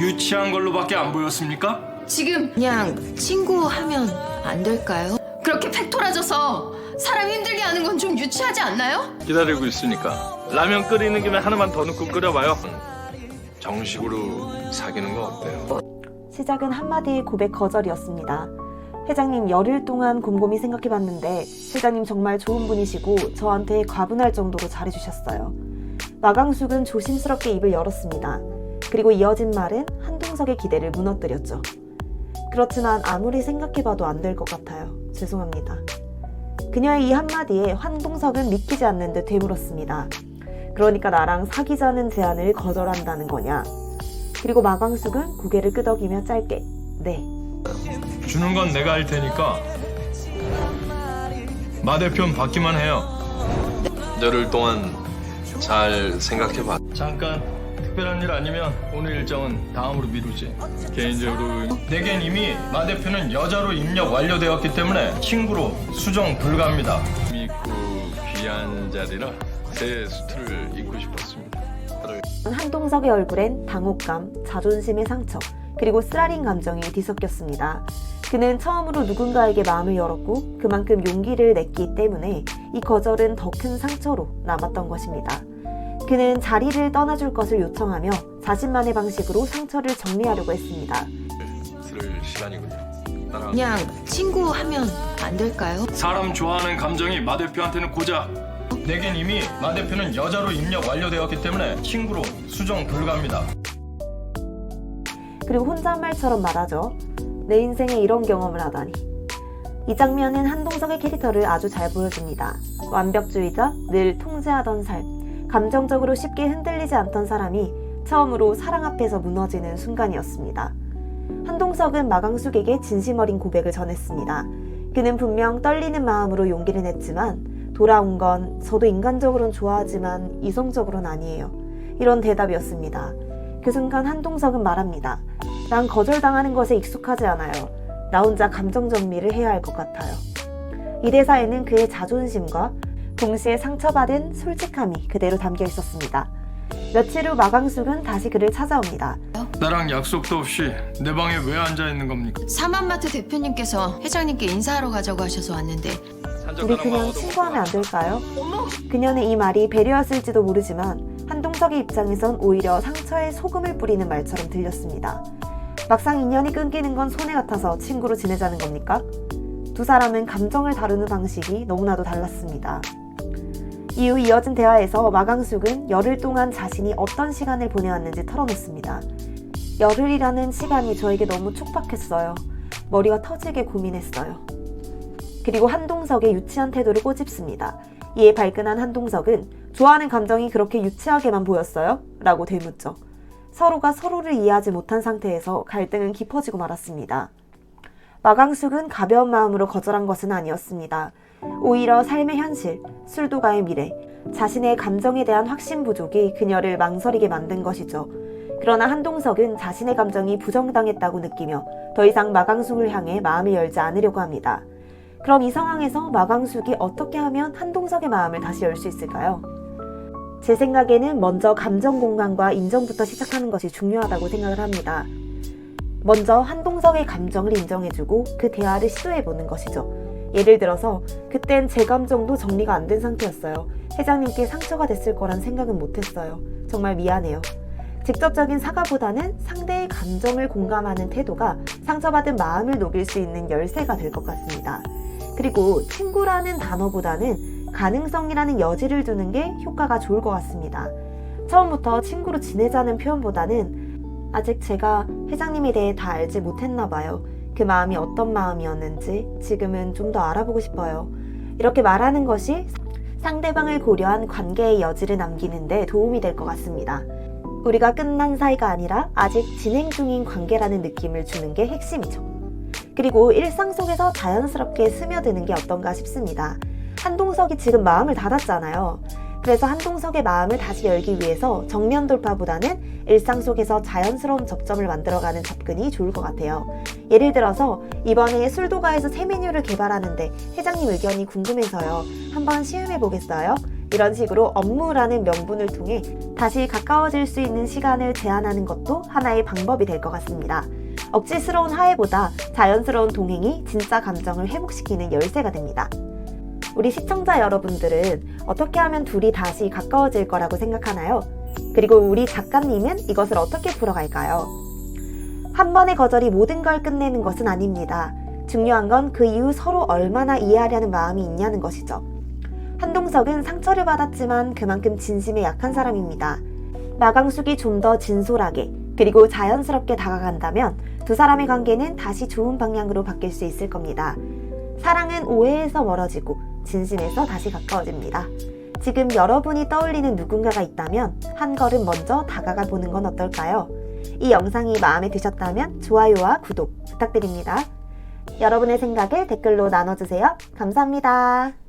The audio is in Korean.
유치한 걸로밖에 안 보였습니까? 지금 그냥 친구 하면 안 될까요? 그렇게 팩토라져서 사람 힘들게 하는 건 좀 유치하지 않나요? 기다리고 있으니까 라면 끓이는 김에 하나만 더 넣고 끓여봐요. 정식으로 사귀는 거 어때요? 시작은 한마디의 고백 거절이었습니다. 회장님 열흘 동안 곰곰이 생각해봤는데 회장님 정말 좋은 분이시고 저한테 과분할 정도로 잘해주셨어요. 마강숙은 조심스럽게 입을 열었습니다. 그리고 이어진 말은 한동석의 기대를 무너뜨렸죠. 그렇지만 아무리 생각해봐도 안 될 것 같아요. 죄송합니다. 그녀의 이 한마디에 한동석은 믿기지 않는 듯 되물었습니다. 그러니까 나랑 사귀자는 제안을 거절한다는 거냐? 그리고 마광숙은 고개를 끄덕이며 짧게 네 주는 건 내가 할 테니까 마 대표는 받기만 해요. 열흘 동안 잘 생각해봐. 잠깐 특별한 일 아니면 오늘 일정은 다음으로 미루지. 개인적으로 내겐 이미 마 대표는 여자로 입력 완료되었기 때문에 친구로 수정 불가합니다. 믿고 귀한 자리라 새 수트를 입고 싶었습니다. 한동석의 얼굴엔 당혹감, 자존심의 상처, 그리고 쓰라린 감정이 뒤섞였습니다. 그는 처음으로 누군가에게 마음을 열었고 그만큼 용기를 냈기 때문에 이 거절은 더 큰 상처로 남았던 것입니다. 그는 자리를 떠나줄 것을 요청하며 자신만의 방식으로 상처를 정리하려고 했습니다. 들을 시간이군요. 따라 그냥 친구 하면 안 될까요? 사람 좋아하는 감정이 마 대표한테는 고작 내겐 이미 마 대표는 여자로 입력 완료되었기 때문에 친구로 수정 불가합니다. 그리고 혼잣말처럼 말하죠. 내 인생에 이런 경험을 하다니. 이 장면은 한동석의 캐릭터를 아주 잘 보여줍니다. 완벽주의자, 늘 통제하던 삶, 감정적으로 쉽게 흔들리지 않던 사람이 처음으로 사랑 앞에서 무너지는 순간이었습니다. 한동석은 마강숙에게 진심 어린 고백을 전했습니다. 그는 분명 떨리는 마음으로 용기를 냈지만 돌아온 건 저도 인간적으로는 좋아하지만 이성적으로는 아니에요. 이런 대답이었습니다. 그 순간 한동석은 말합니다. 난 거절당하는 것에 익숙하지 않아요. 나 혼자 감정 정리를 해야 할 것 같아요. 이 대사에는 그의 자존심과 동시에 상처받은 솔직함이 그대로 담겨 있었습니다. 며칠 후 마강숙은 다시 그를 찾아옵니다. 나랑 약속도 없이 내 방에 왜 앉아 있는 겁니까? 사만마트 대표님께서 회장님께 인사하러 가자고 하셔서 왔는데 우리 그냥 친구하면 안 될까요? 그녀는 이 말이 배려였을지도 모르지만 한동석의 입장에선 오히려 상처에 소금을 뿌리는 말처럼 들렸습니다. 막상 인연이 끊기는 건 손해 같아서 친구로 지내자는 겁니까? 두 사람은 감정을 다루는 방식이 너무나도 달랐습니다. 이후 이어진 대화에서 마강숙은 열흘 동안 자신이 어떤 시간을 보내왔는지 털어놓습니다. 열흘이라는 시간이 저에게 너무 촉박했어요. 머리가 터지게 고민했어요. 그리고 한동석의 유치한 태도를 꼬집습니다. 이에 발끈한 한동석은 좋아하는 감정이 그렇게 유치하게만 보였어요? 라고 되묻죠. 서로가 서로를 이해하지 못한 상태에서 갈등은 깊어지고 말았습니다. 마강숙은 가벼운 마음으로 거절한 것은 아니었습니다. 오히려 삶의 현실, 술도가의 미래, 자신의 감정에 대한 확신 부족이 그녀를 망설이게 만든 것이죠. 그러나 한동석은 자신의 감정이 부정당했다고 느끼며 더 이상 마강숙을 향해 마음을 열지 않으려고 합니다. 그럼 이 상황에서 마광숙이 어떻게 하면 한동석의 마음을 다시 열 수 있을까요? 제 생각에는 먼저 감정 공감과 인정부터 시작하는 것이 중요하다고 생각을 합니다. 먼저 한동석의 감정을 인정해주고 그 대화를 시도해보는 것이죠. 예를 들어서 그땐 제 감정도 정리가 안 된 상태였어요. 회장님께 상처가 됐을 거란 생각은 못했어요. 정말 미안해요. 직접적인 사과보다는 상대의 감정을 공감하는 태도가 상처받은 마음을 녹일 수 있는 열쇠가 될 것 같습니다. 그리고 친구라는 단어보다는 가능성이라는 여지를 두는 게 효과가 좋을 것 같습니다. 처음부터 친구로 지내자는 표현보다는 아직 제가 회장님에 대해 다 알지 못했나 봐요. 그 마음이 어떤 마음이었는지 지금은 좀 더 알아보고 싶어요. 이렇게 말하는 것이 상대방을 고려한 관계의 여지를 남기는데 도움이 될 것 같습니다. 우리가 끝난 사이가 아니라 아직 진행 중인 관계라는 느낌을 주는 게 핵심이죠. 그리고 일상 속에서 자연스럽게 스며드는 게 어떤가 싶습니다. 한동석이 지금 마음을 닫았잖아요. 그래서 한동석의 마음을 다시 열기 위해서 정면 돌파보다는 일상 속에서 자연스러운 접점을 만들어가는 접근이 좋을 것 같아요. 예를 들어서 이번에 술도가에서 새 메뉴를 개발하는데 회장님 의견이 궁금해서요. 한번 시음해 보겠어요? 이런 식으로 업무라는 명분을 통해 다시 가까워질 수 있는 시간을 제한하는 것도 하나의 방법이 될 것 같습니다. 억지스러운 화해보다 자연스러운 동행이 진짜 감정을 회복시키는 열쇠가 됩니다. 우리 시청자 여러분들은 어떻게 하면 둘이 다시 가까워질 거라고 생각하나요? 그리고 우리 작가님은 이것을 어떻게 풀어갈까요? 한 번의 거절이 모든 걸 끝내는 것은 아닙니다. 중요한 건 그 이후 서로 얼마나 이해하려는 마음이 있냐는 것이죠. 한동석은 상처를 받았지만 그만큼 진심에 약한 사람입니다. 마강숙이 좀 더 진솔하게 그리고 자연스럽게 다가간다면 두 사람의 관계는 다시 좋은 방향으로 바뀔 수 있을 겁니다. 사랑은 오해에서 멀어지고 진심에서 다시 가까워집니다. 지금 여러분이 떠올리는 누군가가 있다면 한 걸음 먼저 다가가 보는 건 어떨까요? 이 영상이 마음에 드셨다면 좋아요와 구독 부탁드립니다. 여러분의 생각을 댓글로 나눠주세요. 감사합니다.